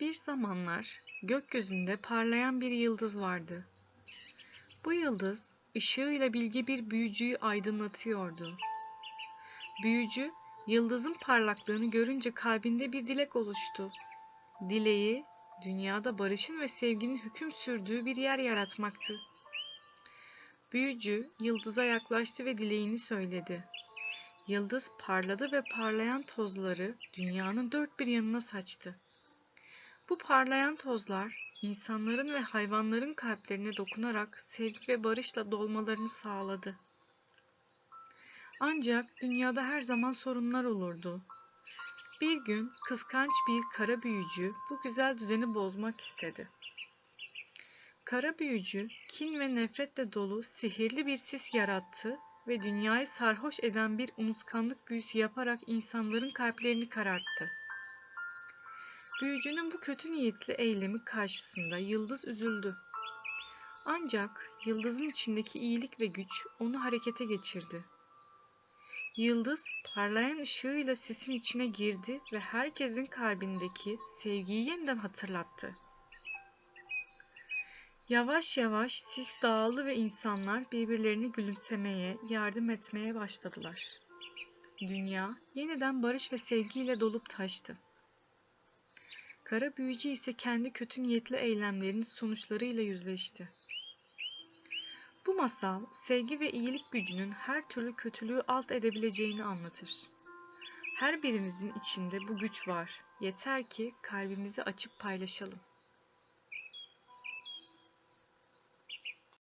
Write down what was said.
Bir zamanlar gökyüzünde parlayan bir yıldız vardı. Bu yıldız ışığıyla bilge bir büyücüyü aydınlatıyordu. Büyücü yıldızın parlaklığını görünce kalbinde bir dilek oluştu. Dileği dünyada barışın ve sevginin hüküm sürdüğü bir yer yaratmaktı. Büyücü yıldıza yaklaştı ve dileğini söyledi. Yıldız parladı ve parlayan tozları dünyanın dört bir yanına saçtı. Bu parlayan tozlar insanların ve hayvanların kalplerine dokunarak sevgi ve barışla dolmalarını sağladı. Ancak dünyada her zaman sorunlar olurdu. Bir gün kıskanç bir kara büyücü bu güzel düzeni bozmak istedi. Kara büyücü kin ve nefretle dolu sihirli bir sis yarattı ve dünyayı sarhoş eden bir unutkanlık büyüsü yaparak insanların kalplerini kararttı. Büyücünün bu kötü niyetli eylemi karşısında yıldız üzüldü. Ancak yıldızın içindeki iyilik ve güç onu harekete geçirdi. Yıldız parlayan ışığıyla sisin içine girdi ve herkesin kalbindeki sevgiyi yeniden hatırlattı. Yavaş yavaş sis dağıldı ve insanlar birbirlerini gülümsemeye, yardım etmeye başladılar. Dünya yeniden barış ve sevgiyle dolup taştı. Kara büyücü ise kendi kötü niyetli eylemlerinin sonuçlarıyla yüzleşti. Bu masal sevgi ve iyilik gücünün her türlü kötülüğü alt edebileceğini anlatır. Her birimizin içinde bu güç var. Yeter ki kalbimizi açıp paylaşalım.